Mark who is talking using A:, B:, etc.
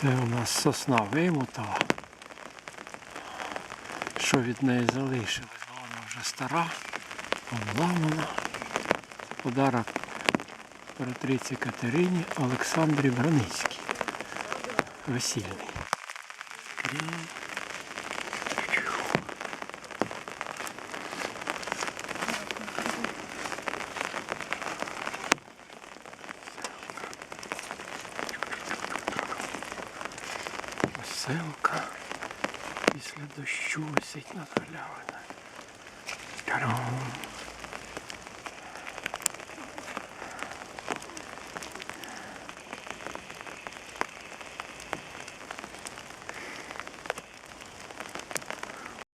A: Це у нас сосна вимутала. Що від неї залишилось? Бо Вона вже стара, обламана. Це подарок імператриці Катерині Олександрі Браницькій. Весільний. Оселка після дощу висить над галявиною.